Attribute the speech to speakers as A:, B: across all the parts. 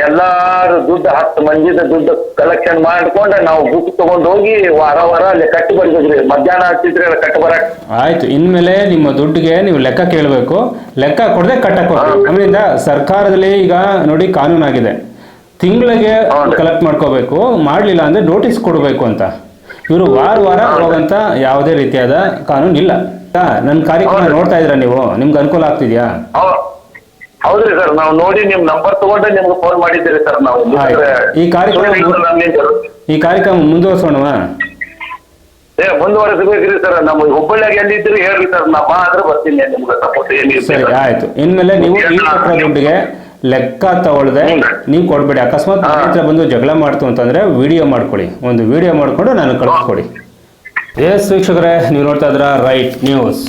A: ಎಲ್ಲಾರು ದುಡ್ಡು ಹತ್ತು ಮಂದಿದ ದುಡ್ಡು ಕಲೆಕ್ಷನ್ ಮಾಡ್ಕೊಂಡು ನಾವು ಬುಕ್ ತಗೊಂಡ್ ಹೋಗಿ ವಾರ ವಾರ ಅಲ್ಲಿ ಕಟ್ಟಿ ಬರ್ತಿದ್ರಿ ಮಧ್ಯಾಹ್ನ ಹತ್ತಿದ್ರೆ ಕಟ್ಟಿ ಬರಕ್.
B: ಆಯ್ತು. ಇನ್ಮೇಲೆ ನಿಮ್ಮ ದುಡ್ಡಿಗೆ ನೀವು ಲೆಕ್ಕ ಕೇಳಬೇಕು. ಲೆಕ್ಕ ಕೊಡದೆ ಕಟ್ಟಕ್ಕೆ ಅದರಿಂದ ಆಮೇಲಿಂದ ಸರ್ಕಾರದಲ್ಲಿ ಈಗ ನೋಡಿ ಕಾನೂನಾಗಿದೆ. ತಿಂಗಳಿಗೆ. ಕಲೆಕ್ಟ್ ಮಾಡ್ಕೋಬೇಕು. ಮಾಡಲಿಲ್ಲ ಅಂದ್ರೆ ನೋಟಿಸ್ ಕೊಡಬೇಕು ಅಂತ. ಇವರು ವಾರ ವಾರ ಹೋಗಂತ ಯಾವುದೇ ರೀತಿಯಾದ ಕಾನೂನು ಇಲ್ಲ ನನ್ನ ಕಾರ್ಯಕ್ರಮ ನೋಡ್ತಾ ಇದ್ರ ನೀವು? ನಿಮ್ಗೆ ಅನುಕೂಲ ಆಗ್ತಿದ್ಯಾ?
A: ಹೌದ್ರಿ ಸರ್ ನಾವು ನೋಡಿ ನಿಮ್ ನಂಬರ್ ತಗೊಂಡೆ ನಿಮ್ಗೆ ಫೋನ್ ಮಾಡಿದ್ದೀರಿ ಸರ್ ನಾವು.
B: ಈ ಕಾರ್ಯಕ್ರಮ ಈ ಕಾರ್ಯಕ್ರಮ ಮುಂದುವರ್ಸೋಣವಾ?
A: ಏ ಮುಂದುವರೆಸಬೇಕ್ರಿ ಸರ್ ನಮ್ಮ ಹುಬ್ಬಳ್ಳಿಯಾಗ ಎಲ್ಲಿದ್ರಿ ಹೇಳ್ರಿ ಸರ್ ನಾ ಆದ್ರೆ ಅಂದ್ರೆ ಬರ್ತೀನಿ ನಿಮ್ಗೆ ಸಪೋರ್ಟ್
B: ಸರಿ ಆಯ್ತು. ಇನ್ಮೇಲೆ ನೀವು ಈ ಕೊಟ್ಟರೆ ದುಡ್ಡಿಗೆ ಲೆಕ್ಕ ತಗೊಳ್ದೆ
A: ಹ್ಮ್.
B: ನೀವು ಕೊಡ್ಬೇಡಿ. ಅಕಸ್ಮಾತ್. ನನ್ನ ಹತ್ರ ಬಂದು ಜಗಳ ಮಾಡ್ತು ಅಂತಂದ್ರೆ ವಿಡಿಯೋ ಮಾಡ್ಕೊಳ್ಳಿ. ಒಂದು ವಿಡಿಯೋ ಮಾಡ್ಕೊಂಡು ನಾನು ಕಳಿಸ್ಕೊಡಿ. ಎಸ್ ವೀಕ್ಷಕರೇ ನೀವು ನೋಡ್ತಾ ಇದ್ರ ರೈಟ್ ನ್ಯೂಸ್.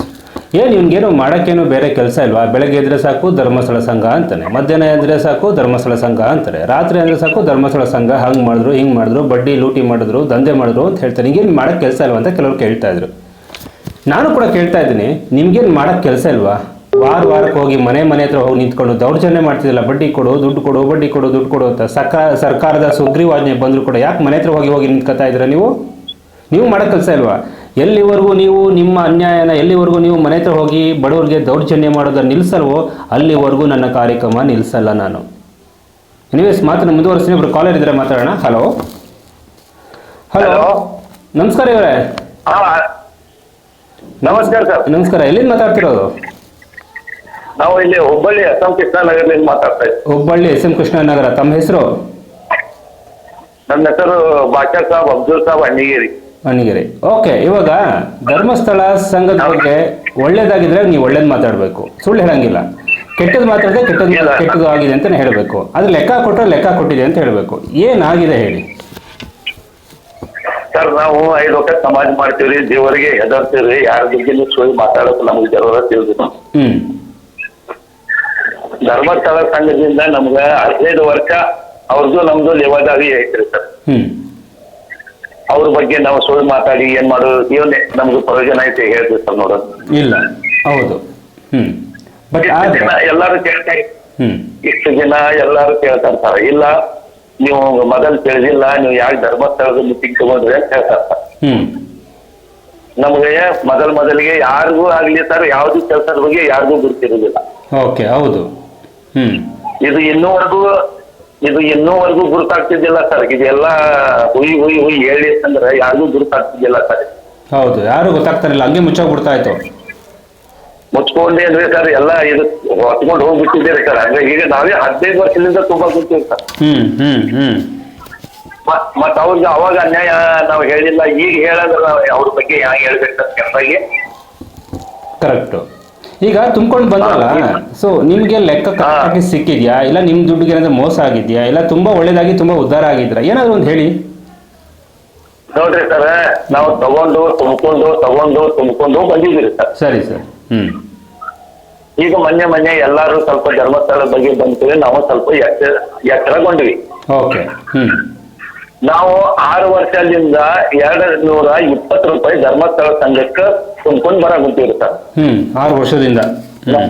B: ಏನು ನಿಮ್ಗೇನು ಮಾಡೋಕ್ಕೇನು ಬೇರೆ ಕೆಲಸ ಇಲ್ವಾ? ಬೆಳಗ್ಗೆ ಎದ್ರೆ ಸಾಕು, ಧರ್ಮಸ್ಥಳ ಸಂಘ ಅಂತಾನೆ ಮಧ್ಯಾಹ್ನ ಎದ್ರೆ ಸಾಕು, ಧರ್ಮಸ್ಥಳ ಸಂಘ ಅಂತಾರೆ. ರಾತ್ರಿ ಅಂದರೆ ಸಾಕು, ಧರ್ಮಸ್ಥಳ ಸಂಘ ಹಂಗೆ ಮಾಡಿದ್ರು, ಹಿಂಗೆ ಮಾಡಿದ್ರು, ಬಡ್ಡಿ ಲೂಟಿ ಮಾಡಿದ್ರು, ದಂಧೆ ಮಾಡಿದ್ರು ಅಂತ ಹೇಳ್ತಾರೆ. ಹಿಂಗೇನು ಮಾಡೋಕ್ಕೆ ಕೆಲಸ ಇಲ್ವಾ ಅಂತ ಕೆಲವರು ಕೇಳ್ತಾ ಇದ್ರು. ನಾನು ಕೂಡ ಕೇಳ್ತಾ ಇದ್ದೀನಿ, ನಿಮ್ಗೇನು ಮಾಡೋಕ್ಕೆ ಕೆಲಸ ಇಲ್ವಾ? ವಾರ ವಾರಕ್ಕೆ ಹೋಗಿ ಮನೆ ಮನೆ ಹತ್ರ ಹೋಗಿ ನಿಂತ್ಕೊಂಡು ದೌರ್ಜನ್ಯ ಮಾಡ್ತಿದ್ದಿಲ್ಲ ಬಡ್ಡಿ ಕೊಡು, ದುಡ್ಡು ಕೊಡು, ಬಡ್ಡಿ ಕೊಡು, ದುಡ್ಡು ಕೊಡು ಅಂತ ಸರ್ಕಾರ ಸರ್ಕಾರದ ಸುಗ್ರೀವಾಜ್ಞೆ ಬಂದರೂ ಕೂಡ ಯಾಕೆ ಮನೆ ಹತ್ರ ಹೋಗಿ ಹೋಗಿ ನಿಂತ್ಕೊತಾ ಇದ್ದೀರಾ ನೀವು? ನೀವು ಮಾಡೋ ಕೆಲಸ ಇಲ್ವಾ? ಎಲ್ಲಿವರೆಗೂ ನೀವು ನಿಮ್ಮ ಅನ್ಯಾಯನ ಎಲ್ಲಿವರೆಗೂ ನೀವು ಮನೆ ಹತ್ರ ಹೋಗಿ ಬಡವರಿಗೆ ದೌರ್ಜನ್ಯ ಮಾಡೋದನ್ನು ನಿಲ್ಲಿಸಲ್ವೋ ಅಲ್ಲಿವರೆಗೂ ನನ್ನ ಕಾರ್ಯಕ್ರಮ ನಿಲ್ಲಿಸಲ್ಲ ನಾನು. ಎನಿವೇಸ್ ಮಾತನ್ನು ಮುಂದುವರಿಸ್ತೀನಿ. ಒಬ್ರು ಕಾಲರ್ ಇದ್ರೆ ಮಾತಾಡೋಣ. ಹಲೋ ಹಲೋ ನಮಸ್ಕಾರ ಇವರೇ.
A: ಹಾ. ನಮಸ್ಕಾರ ಸರ್.
B: ನಮಸ್ಕಾರ. ಎಲ್ಲಿಂದ ಮಾತಾಡ್ತಿರೋದು?
A: ನಾವು ಇಲ್ಲಿ ಹುಬ್ಬಳ್ಳಿ ಅಸ್ಸಾಂ ಕೃಷ್ಣ ನಗರದಿಂದ ಮಾತಾಡ್ತಾ ಇದ್ದೀವಿ
B: ಹುಬ್ಬಳ್ಳಿ ಎಸ್ ಎಂ ಕೃಷ್ಣನಗರ. ತಮ್ಮ ಹೆಸರು?
A: ನನ್ನ ಹೆಸರು ಬಾಷಾ ಸಾಬ್ ಅಬ್ದುಲ್ ಸಾಬ್ ಅಣ್ಣಿಗೇರಿ.
B: ಮಣಿಗೆರೆ. ಓಕೆ ಇವಾಗ ಧರ್ಮಸ್ಥಳ ಸಂಘದ ಬಗ್ಗೆ ಒಳ್ಳೇದಾಗಿದ್ರೆ ನೀವು ಒಳ್ಳೇದು ಮಾತಾಡಬೇಕು. ಸುಳ್ಳು ಹೇಳಂಗಿಲ್ಲ. ಕೆಟ್ಟದ್ದು ಮಾತಾಡಿದ್ರೆ ಕೆಟ್ಟದ್ದು ಕೆಟ್ಟದ್ದು ಆಗಿದೆ ಅಂತ ಹೇಳಬೇಕು. ಅದು ಲೆಕ್ಕ ಕೊಟ್ಟರೆ ಲೆಕ್ಕ ಕೊಟ್ಟಿದೆ ಅಂತ ಹೇಳಬೇಕು. ಏನಾಗಿದೆ ಹೇಳಿ?
A: ಸರ್ ನಾವು ಐದು ವರ್ಷ ಸಮಾಜ ಮಾಡ್ತೀವ್ರಿ ದೇವರಿಗೆ ಹೆದರ್ತೀವ್ರಿ ಯಾರ ಸೋಯಿ ಸುಳ್ಳು ಮಾತಾಡೋಕೆ ನಮಗೆ ಜರೂರತ್
B: ಹ್ಮ್.
A: ಧರ್ಮಸ್ಥಳ ಸಂಘದಿಂದ ನಮ್ಗ ಹದಿನೈದು ವರ್ಷ ಅವ್ರದ್ದು ನಮ್ದು ಲೇವಾದಾರಿ ಐತ್ರಿ ಸರ್. ಅವ್ರ ಬಗ್ಗೆ ನಾವು ಸುಳ್ಳು ಮಾತಾಡಿ ಏನ್ ಮಾಡೋದು ಇವನ್ನೇ ನಮ್ಗೆ ಪ್ರಯೋಜನ ಐತೆ ಹೇಳ್ತೀವಿ ಸರ್ ನೋಡೋದು
B: ಇಲ್ಲ ಹೌದು. ಹ್ಮ್. ಬಟ್ ಆದರೆ
A: ಎಲ್ಲಾರು ಕೇಳ್ತಾ
B: ಹ್ಞೂ
A: ಇಷ್ಟು ಜನ ಎಲ್ಲಾರು ಕೇಳ್ತಾರೆ ಸರ್. ಇಲ್ಲ ನೀವು ಮೊದಲು ತಿಳಿದಿಲ್ಲ ನೀವು ಯಾಕೆ ಧರ್ಮಸ್ಥಳದ ಮೀಟಿಂಗ್ ತಗೊಂಡ್ರಿ ಅಂತ ಹೇಳ್ತಾರೆ ಸರ್.
B: ನಮಗೆ
A: ನಮ್ಗೆ ಮೊದಲ್ ಮೊದಲಿಗೆ ಯಾರಿಗೂ ಆಗ್ಲಿ ಸರ್ ಯಾವ್ದು ಕೆಲಸದ ಬಗ್ಗೆ ಯಾರಿಗೂ ಗುರುತಿರುವುದಿಲ್ಲ.
B: ಓಕೆ ಹೌದು.
A: ಇದು ಇನ್ನೂವರೆಗೂ ಇದು ಇನ್ನೂವರೆಗೂ ಗುರುತಾಗ್ತಿದ್ದಿಲ್ಲ ಸರ್. ಇದೆಲ್ಲ ಹುಯಿ ಹುಯಿ ಹುಯಿ ಹೇಳಿ ಅಂದ್ರೆ ಯಾರಿಗೂ ಗುರುತಾಗ್ತಿದ್ದಿಲ್ಲ ಸರ್.
B: ಹೌದು ಯಾರು ಗೊತ್ತಾಗ್ತಾರಿಲ್ಲ ಹಂಗೆ ಮುಚ್ಚೋಗ್ಬಿಡ್ತಾ ಇತ್ತು.
A: ಮುಚ್ಕೊಂಡೇನ್ರಿ ಸರ್. ಎಲ್ಲ ಇದು ಹೊತ್ಕೊಂಡು ಹೋಗ್ಬಿಟ್ಟಿದ್ದೀರಿ ಸರ್. ಅಂದ್ರೆ ಈಗ ನಾವೇ ಹದಿನೈದು ವರ್ಷದಿಂದ ತುಂಬಾ ಗೊತ್ತೀವಿ ಸರ್.
B: ಹ್ಮ್ ಹ್ಮ್ ಹ್ಮ್.
A: ಮತ್ ಮತ್ ಅವ್ರಿಗೆ ಅವಾಗ ಅನ್ಯಾಯ ನಾವು ಹೇಳಿಲ್ಲ. ಈಗ ಹೇಳಿದ್ರೆ ಅವ್ರ ಬಗ್ಗೆ ಹ್ಯಾಂಗ ಹೇಳ್ಬೇಕು ಕರೆಕ್ಟ್
B: ಕರೆಕ್ಟು ಈಗ ತುಂಬ್ಕೊಂಡು ಬಂದಲ್ಲ ಸೊ ನಿಮ್ಗೆ ಲೆಕ್ಕ ಕರೆಕ್ಟಾಗಿ ಸಿಕ್ಕಿದ್ಯಾ? ಇಲ್ಲ ನಿಮ್ ದುಡ್ಡಿಗೆ ಏನಾದ್ರು ಮೋಸ ಆಗಿದ್ಯಾ? ಇಲ್ಲ ತುಂಬಾ ಒಳ್ಳೇದಾಗಿ ತುಂಬಾ ಉದ್ಧಾರ ಆಗಿದ್ರ? ಏನಾದ್ರು ಒಂದು ಹೇಳಿ.
A: ನೋಡ್ರಿ ಸರ್ ನಾವು ತಗೊಂಡು ತುಂಬಿಕೊಂಡು ತಗೊಂಡು ತುಂಬಿಕೊಂಡು ಬಂದಿದ್ದೀರಿ ಸರ್.
B: ಸರಿ ಸರ್. ಹ್ಮ್.
A: ಈಗ ಮೊನ್ನೆ ಮೊನ್ನೆ ಎಲ್ಲಾರು ಸ್ವಲ್ಪ ಧರ್ಮಸ್ಥಳ ಬಗ್ಗೆ ಬಂದ್ವಿ ನಾವು ಸ್ವಲ್ಪ ಎತ್ತರ ಎಚ್ಚರಗೊಂಡ್ವಿ
B: ಓಕೆ. ಹ್ಮ್.
A: ನಾವು ಆರು ವರ್ಷದಿಂದ ಎರಡು ನೂರ ಇಪ್ಪತ್ತು ರೂಪಾಯಿ ಧರ್ಮಸ್ಥಳ ಸಂಘಕ್ಕೆ ತುಂಬ್ಕೊಂಡು ಬರಾಕುಂತೀವಿ ಸರ್.
B: ಹ್ಮ್ ಆರು ವರ್ಷದಿಂದ. ಹ್ಮ್.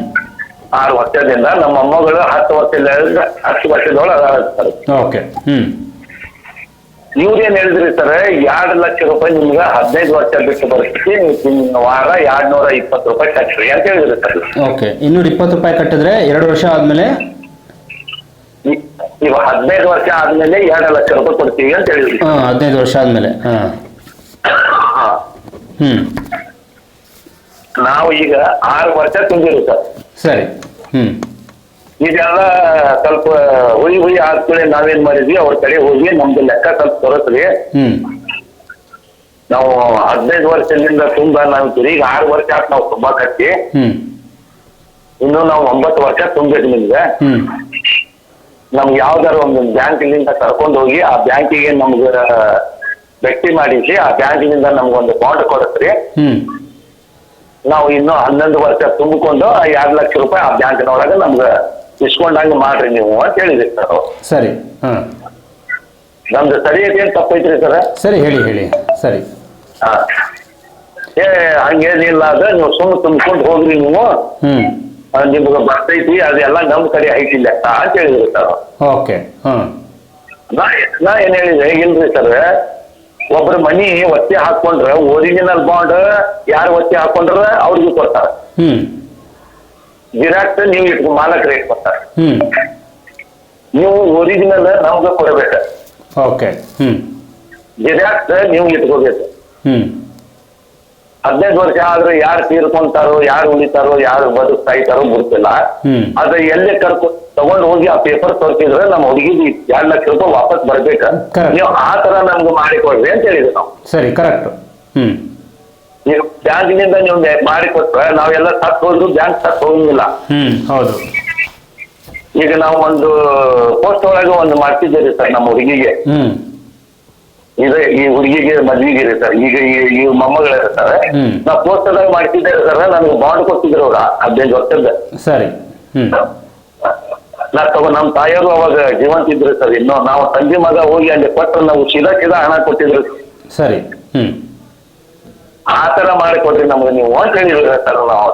A: ಆರು ವರ್ಷದಿಂದ ನಮ್ಮ ಅಮ್ಮಗಳು ಹತ್ತು ವರ್ಷದಿಂದ ಹತ್ತು ವರ್ಷದೊಳಗೆ ನೀವೇನ್ ಸರ್.
B: ಓಕೆ ಹ್ಮ್.
A: ಇವ್ರೇನ್ ಹೇಳಿದ್ರಿ ಸರ್ ಎರಡು ಲಕ್ಷ ರೂಪಾಯಿ ನಿಮ್ಗೆ ಹದಿನೈದು ವರ್ಷ ಬಿಟ್ಟು ಬರ್ತೈತಿ ನಿಮ್ಮ ವಾರ ಎರಡ್ ನೂರ ಇಪ್ಪತ್ತು ರೂಪಾಯಿ ಕಟ್ರಿ ಅಂತ ಹೇಳಿದ್ರಿ ಸರ್.
B: ಓಕೆ ಇನ್ನೂರ ಇಪ್ಪತ್ತು ರೂಪಾಯಿ ಕಟ್ಟಿದ್ರೆ ಎರಡು ವರ್ಷ ಆದ್ಮೇಲೆ?
A: ಇವ ಹದಿನೈದು ವರ್ಷ ಆದ್ಮೇಲೆ ಎರಡು ಲಕ್ಷ ರೂಪಾಯಿ ಕೊಡ್ತೀವಿ ಅಂತ ಹೇಳಿದ್ರಿ.
B: ಹಾ ಹದಿನೈದು ವರ್ಷ ಆದ್ಮೇಲೆ ಹಾ.
A: ಹಾ.
B: ಹ್ಮ್.
A: ನಾವು ಈಗ ಆರು ವರ್ಷ ತುಂಬಿರು ಸರ್.
B: ಸರಿ ಹ್ಮ್.
A: ಇದೆಲ್ಲ ಸ್ವಲ್ಪ ಹುಯಿ ಹುಯಿ ಆದ್ಮೇಲೆ ನಾವೇನ್ ಮಾಡಿದ್ವಿ ಅವ್ರ ಕಡೆ ಹೋಗಿ ನಮ್ದು ಲೆಕ್ಕ ಸ್ವಲ್ಪ ತೋರಿಸ್ರಿ.
B: ಹ್ಮ್.
A: ನಾವು ಹದಿನೈದು ವರ್ಷದಿಂದ ತುಂಬ ನಾವು ಈಗ ಆರು ವರ್ಷ ಆತ್ ನಾವು ತುಂಬಾ ಕಟ್ಟಿ.
B: ಹ್ಮ್.
A: ಇನ್ನು ನಾವು ಒಂಬತ್ತು ವರ್ಷ ತುಂಬಿದ್ವಿ ನಿಮ್ಗೆ.
B: ಹ್ಮ್.
A: ನಮ್ಗೆ ಯಾವ್ದಾರು ಒಂದು ಬ್ಯಾಂಕಿನಿಂದ ಕರ್ಕೊಂಡು ಹೋಗಿ ಆ ಬ್ಯಾಂಕಿಗೆ ನಮ್ಗ ಭೇಟಿ ಮಾಡಿಸಿ ಆ ಬ್ಯಾಂಕಿನಿಂದ ನಮ್ಗೊಂದು ಬಾಂಡ್ ಕೊಡತ್ರಿ.
B: ಹ್ಮ್.
A: ನಾವು ಇನ್ನು ಹನ್ನೊಂದು ವರ್ಷ ತುಂಬಿಕೊಂಡು ಆ ಎರಡು ಲಕ್ಷ ರೂಪಾಯಿ ಆ ಬ್ಯಾಂಕಿನೊಳಗೆ ನಮ್ಗೆ ಇಸ್ಕೊಂಡಂಗೆ ಮಾಡ್ರಿ ನೀವು ಅಂತ ಹೇಳಿದ್ರಿ ಸರ್ ಅವ್ರು.
B: ಸರಿ. ಹಾ.
A: ನಮ್ದು ಸರಿ ಏನ್ ತಪ್ಪೈತ್ರಿ ಸರ್
B: ಸರಿ ಹೇಳಿ ಹೇಳಿ. ಸರಿ.
A: ಹಾ. ಏ ಹಂಗೇನಿಲ್ಲ ಅದ ನೀವು ಸುಮ್ಮನೆ ತುಂಬಿಕೊಂಡು ಹೋಗ್ರಿ ನೀವು.
B: ಹ್ಮ್.
A: ನಿಮ್ಗೆ ಬರ್ತೈತಿ ಅದೆಲ್ಲ ನಮ್ ಕಡೆ ಐತಿ ಲೆಕ್ಕ ಅಂತ ಹೇಳಿದ್ರು ಸರ್
B: ಓಕೆ ಹಾಂ
A: ನಾ ನಾ ಏನ್ ಹೇಳಿದೆ ಇಲ್ರಿ ಸರ್? ಒಬ್ರ ಮನಿ ಒತ್ತಿ ಹಾಕೊಂಡ್ರ ಒರಿಜಿನಲ್ ಬಾಂಡ್ ಯಾರು ಒತ್ತಿ ಹಾಕೊಂಡ್ರ ಅವ್ರಿಗೆ ಕೊಡ್ತಾರ.
B: ಹ್ಞೂ
A: ಗಿರಾಕ್ ನೀವು ಇಟ್ಕೊ ಮಾಲಕ್ ರೇಟ್ ಕೊಡ್ತಾರ ನೀವು ಒರಿಜಿನಲ್ ನಮ್ಗೆ ಕೊಡಬೇಕು.
B: ಓಕೆ
A: ಗಿರಾಕ್ ನೀವು ಇಟ್ಕೋಬೇಕು.
B: ಹ್ಞೂ
A: ಹದಿನೈದು ವರ್ಷ ಆದ್ರೆ ಯಾರು ತೀರ್ಕೊಂತಾರೋ ಯಾರು ಉಳಿತಾರೋ ಯಾರು ಬದುಕ್ತಾ ಇದ್ದಾರೋ ಗೊತ್ತಿಲ್ಲ ಆದ್ರೆ ಎಲ್ಲಿ ಕರ್ಕೊ ತಗೊಂಡ್ ಹೋಗಿ ಆ ಪೇಪರ್ ತೋರಿಸಿದ್ರೆ ನಮ್ಮ ಹುಡುಗಿಗೆ ಎರಡ್ ಲಕ್ಷ ರೂಪಾಯಿ ವಾಪಸ್ ಬರ್ಬೇಕ. ನೀವು ಆ ತರ ನಮ್ಗೆ ಮಾಡಿಕೊಡ್ರಿ ಅಂತ ಹೇಳಿದ್ರು ನಾವು.
B: ಸರಿ ಕರೆಕ್ಟ್ ನೀವು
A: ಬ್ಯಾಂಕ್ ಬ್ಯಾಂಕ್ನಿಂದ ನೀವು ಮಾಡಿಕೊಟ್ರೆ ನಾವೆಲ್ಲ ಸತ್ ಹೋದ್ರು ಬ್ಯಾಂಕ್ ಸತ್
B: ಹೋಗಿಲ್ಲ ಹೌದು.
A: ಈಗ ನಾವು ಒಂದು ಪೋಸ್ಟ್ ಒಳಗೆ ಒಂದು ಮಾಡ್ತಿದ್ದೇವೆ ಸರ್ ನಮ್ಮ ಹುಡುಗಿಗೆ.
B: ಹ್ಞೂ
A: ಇದು ಈ ಹುಡುಗಿಗೆ ಮದ್ವಿಗೆ ರೀ ಸರ್. ಈಗ ಈ ಮೊಮ್ಮಗಳು ಇರ್ತಾರೆ
B: ನಾ
A: ನಾವು ಮಾಡ್ತಿದ್ದೆ ಒಳಗೆ ಸರ್. ನನ್ಗೆ ಬಾಂಡ್ ಕೊಟ್ಟಿದ್ರು ಅವ್ರ. ಹದಿನೈದು ವರ್ಷದ
B: ಸರಿ.
A: ನಾ ತಗೋ ನಮ್ಮ ತಾಯಿಯವರು ಅವಾಗ ಜೀವಂತ ಇದ್ರು ಸರ್. ಇನ್ನು ನಾವು ತಂಗಿ ಮಗ ಹೋಗಿ ಅಲ್ಲಿ ಕೊಟ್ಟರೆ ನಾವು ಸೀದಾ ಸೀದಾ ಹಣ ಕೊಟ್ಟಿದ್ರು.
B: ಸರಿ.
A: ಆ ತರ ಮಾಡಿ ಕೊಟ್ರಿ ನಮ್ಗೆ. ನೀವು ಅಂತ ಹೇಳಿದ್ರು ಸರ್ ನಾವು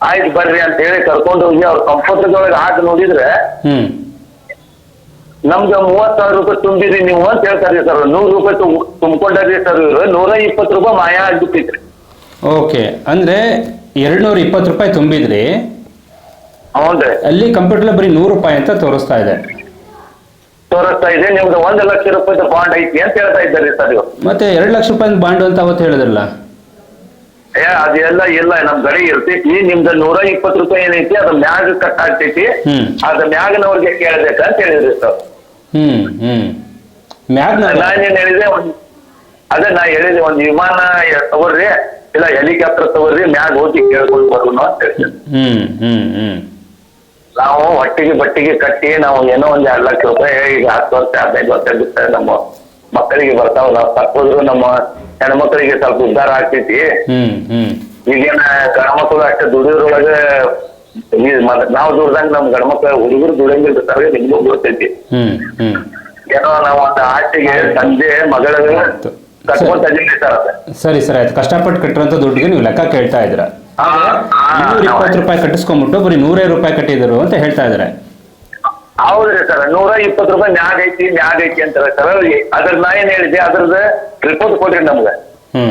A: ಆಯ್ತು ಬರ್ರಿ ಅಂತ ಹೇಳಿ ಕರ್ಕೊಂಡು ಹೋಗಿ ಅವ್ರ ಕಂಪ್ಯೂಟರ್ದೊಳಗೆ ಹಾಕಿ ನೋಡಿದ್ರೆ ನಮ್ಗೆ ಮೂವತ್ ಸಾವಿರ ರೂಪಾಯಿ ತುಂಬಿದ್ರಿ ನೀವು ಅಂತ ಹೇಳ್ತಾರೆ ಸರ್. ನೂರು ರೂಪಾಯಿ ತುಂಬಿಕೊಂಡ್ರಿ ಸರ್. ಇವ್ರು ನೂರ ಇಪ್ಪತ್ತು ರೂಪಾಯಿ ಮಾಯ ಆಗ್ಬಿಟ್ಟಿದ್ರಿ
B: ಓಕೆ. ಅಂದ್ರೆ ಎರಡು ನೂರ ಇಪ್ಪತ್ತು ರೂಪಾಯಿ ತುಂಬಿದ್ರಿ.
A: ಹೌದ್ರಿ.
B: ಅಲ್ಲಿ ಕಂಪ್ಯೂಟರ್ ಬರೀ ನೂರು ರೂಪಾಯಿ ಅಂತ ತೋರಿಸ್ತಾ ಇದೆ.
A: ತೋರಿಸ್ತಾ ಇದೆ. ನಿಮ್ದು ಒಂದು ಲಕ್ಷ ರೂಪಾಯಿ ಬಾಂಡ್ ಐತಿ ಅಂತ ಹೇಳ್ತಾ ಇದ್ದಾರೆ ಸರ್ ಇವ್ರು.
B: ಮತ್ತೆ ಎರಡು ಲಕ್ಷ ರೂಪಾಯಿ ಬಾಂಡ್ ಅಂತ ಅವತ್ತು ಹೇಳಿದ್ರಲ್ಲ?
A: ಏ ಅದೆಲ್ಲ ಇಲ್ಲ. ನಮ್ ಗಡಿ ಇರ್ತೈತಿ. ನಿಮ್ದು ನೂರ ಇಪ್ಪತ್ತು ರೂಪಾಯಿ ಏನೈತಿ? ಅದ್ರ ಮ್ಯಾಗ ಕಟ್ ಆಗ್ತೈತಿ.
B: ಹ್ಮ್.
A: ಅದ ಮ್ಯಾಗನವ್ರಿಗೆ ಕೇಳ್ಬೇಕಂತ ಹೇಳಿದ್ರಿ ಸರ್.
B: ಹ್ಞೂ ಹ್ಮ್. ನಾನ್
A: ನಾನೇನ್ ಹೇಳಿದೆ ಒಂದ್ ಅದೇ ನಾ ಹೇಳಿದೆ ಒಂದ್ ವಿಮಾನ ತಗೋರಿ ಇಲ್ಲ ಹೆಲಿಕಾಪ್ಟರ್ ತಗೋರಿ ಮ್ಯಾಗ ಹೋಗಿ ಕೇಳ್ಕೊಂಡು ಬರೋಣ ಅಂತ
B: ಹ್ಞೂ ಹ್ಞೂ ಹ್ಞೂ
A: ನಾವು ಹೊಟ್ಟಿಗೆ ಬಟ್ಟಿಗೆ ಕಟ್ಟಿ ನಾವು ಏನೋ ಒಂದ್ ಎರಡ್ ಲಕ್ಷ ರೂಪಾಯಿ ಈಗ ಹತ್ತು ವರ್ಷ ಹದಿನೈದು ವರ್ಷ ಬಿಡ್ತಾರೆ ನಮ್ಮ ಮಕ್ಕಳಿಗೆ ಬರ್ತಾವ ನಾವು ತಕ್ಕೋದ್ರು ನಮ್ಮ ಹೆಣ್ಮಕ್ಳಿಗೆ ಸ್ವಲ್ಪ ಉದ್ಧಾರ ಆಗ್ತೈತಿ.
B: ಹ್ಮ್ ಹ್ಮ್.
A: ಈಗೇನ ಅಷ್ಟೇ ದುಡಿಯೋದ್ರೊಳಗೆ ನಾವು ದುಡ್ದಂಗ ನಮ್ ಗಂಡ್ಮಕ್ಳು ಹುಡುಗರು ದುಡಿಯಂಗಿಲ್ಲ ಸರ್ ನಿಮ್ಗೂ ಗೊತ್ತೈತಿ. ಏನೋ ನಾವು ಒಂದು ಆಟಿಗೆ ತಂದೆ ಮಗಳ ಸರ್
B: ಸರಿ ಸರಿ ಆಯ್ತು. ಕಷ್ಟಪಟ್ಟು ಕಟ್ಟಿರೋಂಥ ದುಡ್ಡಿಗೆ ನೀವು ಲೆಕ್ಕ ಕೇಳ್ತಾ
A: ಇದ್ರ
B: ಇನ್ನೂರ ಇಪ್ಪತ್ತು ರೂಪಾಯಿ ಕಟ್ಟಿಸ್ಕೊಂಡ್ಬಿಟ್ಟು ಬರೀ ನೂರೇ ರೂಪಾಯಿ ಕಟ್ಟಿದ್ರು ಅಂತ ಹೇಳ್ತಾ ಇದಾರೆ
A: ಹೌದ್ರಿ ಸರ್ ನೂರ ಇಪ್ಪತ್ತು ರೂಪಾಯಿ ನ್ಯಾಗ ಐತಿ ನ್ಯಾಗ ಐತಿ ಅಂತಾರೆ ಸರ್. ಅದ್ರ ನಾ ಏನ್ ಹೇಳಿದೆ ಅದ್ರದ್ದು ರಿಪೋರ್ಟ್ ಕೊಡ್ರಿ ನಮ್ಗೆ.
B: ಹ್ಞೂ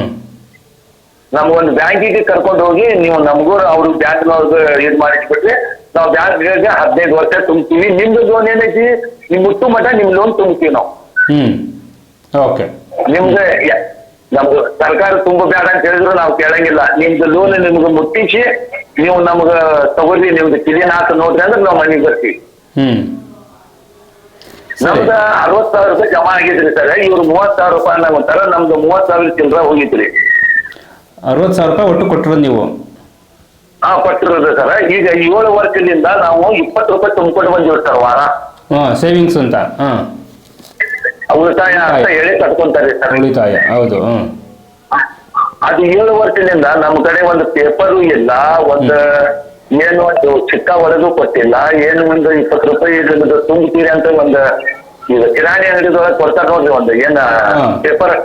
A: ನಮ್ಗೊಂದು ಬ್ಯಾಂಕಿಗೆ ಕರ್ಕೊಂಡು ಹೋಗಿ ನೀವು ನಮಗೂ ಅವ್ರು ಬ್ಯಾಂಕ್ನವ್ರಿಗೆ ಇದು ಮಾಡಿಟ್ಬಿಟ್ರೆ ನಾವು ಬ್ಯಾಂಕ್ಗಳಿಗೆ ಹದಿನೈದು ವರ್ಷ ತುಂಬ್ತೀವಿ. ನಿಮ್ದು ಲೋನ್ ಏನೈತಿ? ನಿಮ್ ಮುಟ್ಟು ಮಠ ನಿಮ್ ಲೋನ್ ತುಂಬ್ತೀವಿ ನಾವು.
B: ಓಕೆ.
A: ನಿಮ್ಗೆ ಯ- ನಮ್ದು ಸರ್ಕಾರ ತುಂಬ ಬೇಡ ಅಂತ ಹೇಳಿದ್ರು ನಾವು ಕೇಳಂಗಿಲ್ಲ. ನಿಮ್ದು ಲೋನ್ ನಿಮ್ಗೆ ಮುಟ್ಟಿಸಿ ನೀವು ನಮ್ಗೆ ತಗೋರಿ ನಿಮ್ದು ಕಿಲಿನ ಹಾಕಿ ನೋಡ್ರಿ ಅಂದ್ರೆ ನಾವು ಮನೆಗೆ ಬರ್ತೀವಿ.
B: ಹ್ಮ್. ಸರಿ
A: ನಮ್ದು ಅರವತ್ ಸಾವಿರ ರೂಪಾಯಿ ಜಮಾ ಆಗಿದ್ರಿ ಸರ್. ಇವ್ರು ಮೂವತ್ ಸಾವಿರ ರೂಪಾಯಿ ನಮ್ಗೊಂತಾರ ನಮ್ದು ಮೂವತ್ ಸಾವಿರ ಚಿಲ್ಲರ ಹೋಗಿದ್ರಿ.
B: ಅರವತ್ತು ಸಾವಿರ ರೂಪಾಯಿ ಒಟ್ಟು ಕೊಟ್ಟಿರೋದು ನೀವು.
A: ಹಾ ಕೊಟ್ಟಿರೋದು ಸರ್. ಈಗ ಏಳು ವರ್ಷದಿಂದ ನಾವು ಇಪ್ಪತ್ತು ರೂಪಾಯಿ ತುಂಬಿಕೊಂಡು ಬಂದಿವಿ ಸರ್ ವಾರ.
B: ಹಾಂ ಸೇವಿಂಗ್ಸ್ ಅಂತ. ಹಾಂ.
A: ಉಳಿತಾಯ ಅಂತ ಹೇಳಿ ಕಟ್ಕೊಂತಾರೆ ಸರ್.
B: ಉಳಿತಾಯ ಹೌದು
A: ಅದು ಏಳು ವರ್ಷದಿಂದ ನಮ್ಮ ಕಡೆ ಒಂದು ಪೇಪರು ಇಲ್ಲ ಒಂದು ಏನು ಒಂದು ಚಿಕ್ಕ ಒಳಗೂ ಕೊಟ್ಟಿಲ್ಲ ಏನು ಒಂದು ಇಪ್ಪತ್ತು ರೂಪಾಯಿ ಇದ್ರದ್ದು ತುಂಬುತ್ತೀರಿ ಅಂತ ಒಂದು ಈಗ ಕಿರಾಣಿ ಅಂಗಡಿದೊಳಗೆ ಕೊಡ್ತಾರೆ ನೋಡ್ರಿ ಒಂದು ಏನ ಪೇಪರ್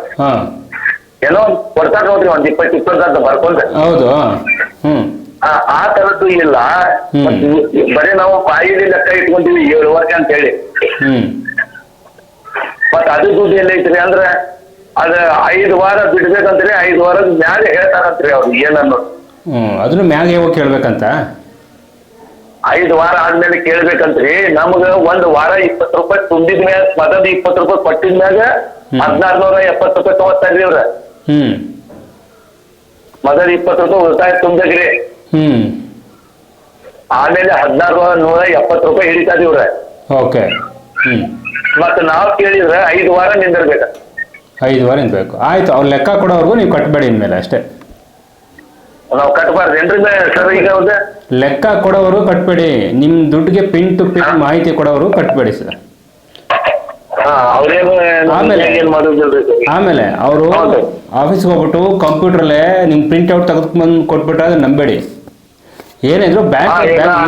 A: ಏನೋ ಕೊಡ್ತಾರ ನೋಡ್ರಿ ಒಂದ್ ಇಪ್ಪತ್ತು ಇಪ್ಪತ್ತು ಅಂತ ಬರ್ಕೊಂಡು
B: ಹೌದು ಹಾಂ. ಹ್ಞೂ
A: ಆ ತರದ್ದು ಇಲ್ಲ
B: ಹ್ಮ್.
A: ಮತ್ತ್ ಬರೀ ನಾವು ಬಾಯಿಲಿ ಲೆಕ್ಕ ಇಟ್ಕೊಂತೀವಿ ಏಳು ವರ್ಷ ಅಂತ ಹೇಳಿ
B: ಹ್ಞೂ
A: ಮತ್ತ ಅದು ದುಡ್ಡು ಎಲ್ಲೈತ್ರಿ ಅಂದ್ರೆ ಅದ ಐದು ವಾರ ಬಿಡ್ಬೇಕಂತ್ರಿ ಐದು ವಾರದ ಮ್ಯಾಗ ಹೇಳ್ತಾರಂತ್ರಿ ಅವ್ರು ಏನನ್ನು.
B: ಹ್ಞೂ ಅದನ್ನು ಮ್ಯಾಗೆ ಹೋಗಿ ಕೇಳ್ಬೇಕಂತ?
A: ಐದು ವಾರ ಆದ್ಮೇಲೆ ಕೇಳ್ಬೇಕಂತ್ರಿ ನಮ್ಗ ಒಂದ್ ವಾರ ಇಪ್ಪತ್ತು ರೂಪಾಯಿ ತುಂಬಿದ ಮ್ಯಾಗ ಮದದ ಇಪ್ಪತ್ತು ರೂಪಾಯಿ ಕೊಟ್ಟಿದ್ ಮ್ಯಾಗ
B: ಹ್ಮ್.
A: ಹದಿನಾರು ನೂರ ಎಪ್ಪತ್ತು ರೂಪಾಯಿ ತಗೋತಾರ್ರಿ ಇವ್ರ.
B: ಹ್ಞೂ
A: ಮೊದಲ ಇಪ್ಪತ್ತು ರೂಪಾಯಿ ಉಳಿತಾಯ ತುಂಬಿದ್ರಿ
B: ಹ್ಮ್.
A: ಆಮೇಲೆ ಹದಿನಾರು ನೂರ ಎಪ್ಪತ್ತು ರೂಪಾಯಿ ಹಿಡಿತಾ ಇವ್ರ
B: ಓಕೆ. ಹ್ಞೂ
A: ಮತ್ತೆ ನಾವು ಕೇಳಿದ್ರೆ ಐದು ವಾರ ನಿಂದಿರ್ಬೇಕ.
B: ಐದು ವಾರ ಬೇಕು ಆಯ್ತು ಅವ್ರು ಲೆಕ್ಕ ಕೊಡೋವರೆಗೂ ನೀವು ಕಟ್ಟಬೇಡಿ ಇನ್ಮೇಲೆ ಅಷ್ಟೇ.
A: ನಾವು ಕಟ್ಟಬಾರ್ದು ಏನ್ರಿ ಸರ್ ಈಗ
B: ಲೆಕ್ಕ ಕೊಡೋವರು ಕಟ್ಬೇಡಿ. ನಿಮ್ಮ ದುಡ್ಡಿಗೆ ಪಿನ್ ಟು ಪಿನ್ ಮಾಹಿತಿ ಕೊಡೋರು ಕಟ್ಬೇಡಿ ಸರ್. ಆಮೇಲೆ? ಆಮೇಲೆ ಅವರು. ಆಫೀಸ್ಗೆ ಹೋಗ್ಬಿಟ್ಟು ಕಂಪ್ಯೂಟ್ರಲ್ಲೇ ನಿಮ್ಮ ಪ್ರಿಂಟ್ಔಟ್ ತೆಗೆದುಕೊಂಡು ಕೊಟ್ಬಿಟ್ರೆ ಅದನ್ನ ನಂಬೇಡಿ ಏನಿದ್ರು ಬ್ಯಾಂಕ್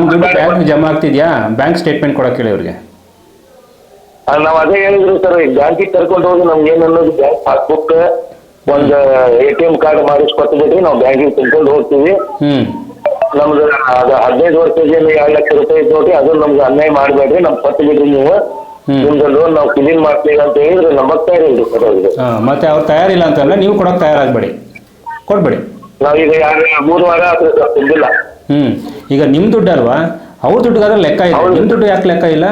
B: ದುಡ್ಡು
A: ಬ್ಯಾಂಕ್
B: ಜಮಾ ಆಗ್ತಿದ್ಯಾ ಬ್ಯಾಂಕ್ ಸ್ಟೇಟ್ಮೆಂಟ್ ಕೊಡಕ್ಕೆ ಹೇಳಿ ಅವ್ರಿಗೆ
A: ನಾವು ನಾವ್ ಅದೇ ಹೇಳಿದ್ರು ಸರ್ ಬ್ಯಾಂಕಿಗೆ ಕರ್ಕೊಂಡು ಹೋಗಿ ನಮ್ಗೆ ಏನ್ ಅನ್ನೋದು ಬ್ಯಾಂಕ್ ಪಾಸ್ಬುಕ್ ಒಂದು ಎ ಟಿ ಎಂ ಕಾರ್ಡ್ ಮಾಡಿಸ್ಕೊಟ್ಬಿಟ್ರಿ ನಾವು ಬ್ಯಾಂಕಿಗೆ ತಿಳ್ಕೊಂಡು ಹೋಗ್ತೀವಿ ನಮ್ದು ಅದು ಹದಿನೈದು ವರ್ಷದ ಎರಡು ಲಕ್ಷ ರೂಪಾಯಿ ನೋಡಿ ನೋಡ್ರಿ ಅದು ನಮ್ಗೆ ಅನ್ಯಾಯ ಮಾಡಬೇಡ್ರಿ ನಮ್ಗೆ ಕೊಟ್ಟು ಬಿಡ್ರಿ ನೀವು. ನಿಮ್ದು ಲೋನ್ ನಾವು ಕ್ಲೀನ್ ಮಾಡ್ತೀವಿ ಅಂತ ಹೇಳಿದ್ರೆ ಇರಲ್ರಿ ಸರ್ ಅವ್ರಿಗೆ
B: ಮತ್ತೆ ಅವ್ರು ತಯಾರಿಲ್ಲ ಅಂತಂದ್ರೆ ನೀವು ಕೊಡೋಕೆ ತಯಾರಾಗ್ಬೇಡಿ. ಕೊಡ್ಬೇಡಿ.
A: ನಾವೀಗ ಯಾರು ಮೂರು ವಾರ ಆದ್ರೆ ಸರ್ ತುಂಬಿಲ್ಲ.
B: ಹ್ಮ್. ಈಗ ನಿಮ್ಮ ದುಡ್ಡು ಅಲ್ವಾ? ಅವ್ರ ದುಡ್ಡುಗಾದ್ರೆ ಲೆಕ್ಕ ಇದೆ
A: ಹೌದು.
B: ನಿಮ್ಮ ದುಡ್ಡು ಯಾಕೆ ಲೆಕ್ಕ ಇಲ್ಲ?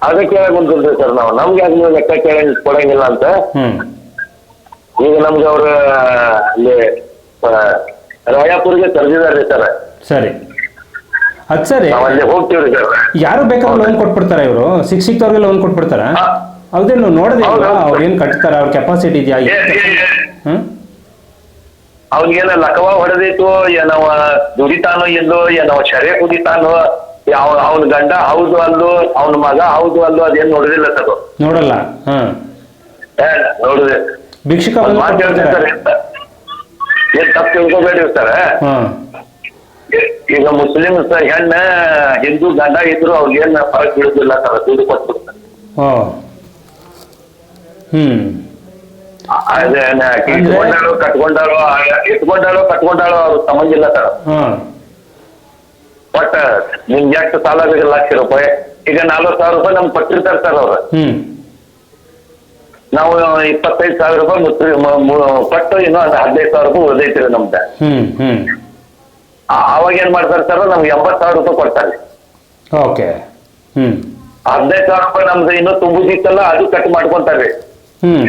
A: ಅದಕ್ಕೆ ಕೇಳಕ್ ಬಂದಿಲ್ರಿ ಸರ್ ನಾವು. ನಮ್ಗೆ ಯಾಕೆ ನೀವು ಲೆಕ್ಕ ಕೇಳಂಗ್ ಕೊಡಂಗಿಲ್ಲ ಅಂತ.
B: ಹ್ಮ್.
A: ಈಗ ನಮ್ಗೆ ಅವ್ರ ಅಲ್ಲಿ ಆ, ರಾಯಾಪುರ್ಗೆ ಕರೆದಿದ್ದಾರೆ ಸರ್.
B: ಸರಿ. ಅದು ಸರಿ?
A: ನಾವ್ ಅಲ್ಲಿ ಹೋಗ್ತೀವ್ರಿ ಸರ್.
B: ಯಾರು ಬೇಕಾದ್ರೂ ಲೋನ್ ಕೊಟ್ಬಿಡ್ತಾರ ಇವರು? ಸಿಕ್ ಸಿಕ್ತವ್ರಿಗೆ ಲೋನ್ ಕೊಟ್ಬಿಡ್ತಾರ? ಅದೇ ನೋಡಿದೆ
A: ಹೌದು, ಏನ್
B: ಅವ್ರು ಏನು ಕಟ್ತಾರ? ಅವ್ರ ಕೆಪಾಸಿಟಿ ಇದೆಯಾ? ಹ್ಮ್
A: ಅವ್ನಿಗೇನ ಲಕವ ಹೊಡೆದಿತ್ತು ಏನವ ದುಡಿತಾನೋ ಇಲ್ಲೋ ಏನವ ಶರೆ ಕುಡಿತಾನೋ ಯಾವ ಅವನ ಗಂಡ ಹೌದು ಅಲ್ಲೋ ಅವನ ಮಗ ಹೌದು ಅಲ್ಲೋ ಅದೇನ್ ನೋಡುದಿಲ್ಲ ಸರ್.
B: ನೋಡಲ್ಲ? ಹಾಂ.
A: ನೋಡುದೆ.
B: ಭಿಕ್ಷುಕ
A: ಒಂದ್
B: ಬಂದು
A: ಮಾತು ಹೇಳ್ತೀನಿ
B: ಕೊಟ್ಬಿಡ್ತಾರೆ.
A: ಸರ್ ಏನ್ ತಪ್ಪು ತಿಳ್ಕೊಬೇಡ್ರಿ ಸರ್.
B: ಹಾಂ.
A: ಈಗ ಮುಸ್ಲಿಮ್ಸ್ ಹೆಣ್ಣ ಹಿಂದೂ ಗಂಡ ಇದ್ರು ಅವ್ರಿಗೇನು ಫರಕ್ ಬೀಳುದಿಲ್ಲ ಸರ್ ದುಡ್ಡು ಕೊಟ್ಬಿಡ್ತಾರೆ.
B: ಹಾ. ಹ್ಮ್.
A: ಅದೇನ ಇಟ್ಕೊಂಡಾಳು ಕಟ್ಕೊಂಡಾಳು ಇಟ್ಕೊಂಡಾಳು ಕಟ್ಕೊಂಡಾಳು ಅವ್ರು ಸಂಬಂಧಿಲ್ಲ ಸರ್.
B: ಹಾಂ.
A: ಬಟ್ ನಿಮ್ಗೆ ಎಷ್ಟು ಸಾಲ ಲಕ್ಷ ರೂಪಾಯಿ. ಈಗ ನಲ್ವತ್ತು ಸಾವಿರ ರೂಪಾಯಿ ನಮ್ಗೆ ಕೊಟ್ಟಿರ್ತಾರೆ ಸರ್ ಅವ್ರು.
B: ಹ್ಞೂ
A: ನಾವು ಇಪ್ಪತ್ತೈದು ಸಾವಿರ ರೂಪಾಯಿ ಕೊಟ್ಟು ಇನ್ನೂ ಹದಿನೈದು ಸಾವಿರ ರೂಪಾಯಿ ಉಳಿದೈತ್ರಿ ನಮ್ದು.
B: ಹ್ಞೂ ಹ್ಞೂ
A: ಅವಾಗ ಏನ್ ಮಾಡ್ತಾರೆ ಸರ್ ನಮ್ಗೆ ಎಂಬತ್ತು ಸಾವಿರ ರೂಪಾಯಿ ಕೊಡ್ತಾರೆ.
B: ಓಕೆ. ಹ್ಮ್.
A: ಹದಿನೈದು ಸಾವಿರ ರೂಪಾಯಿ ನಮ್ದು ಇನ್ನೂ ತುಂಬುದಿತ್ತಲ್ಲ ಅದು ಕಟ್ ಮಾಡ್ಕೊಂತಾರೆ.
B: ಹ್ಮ್.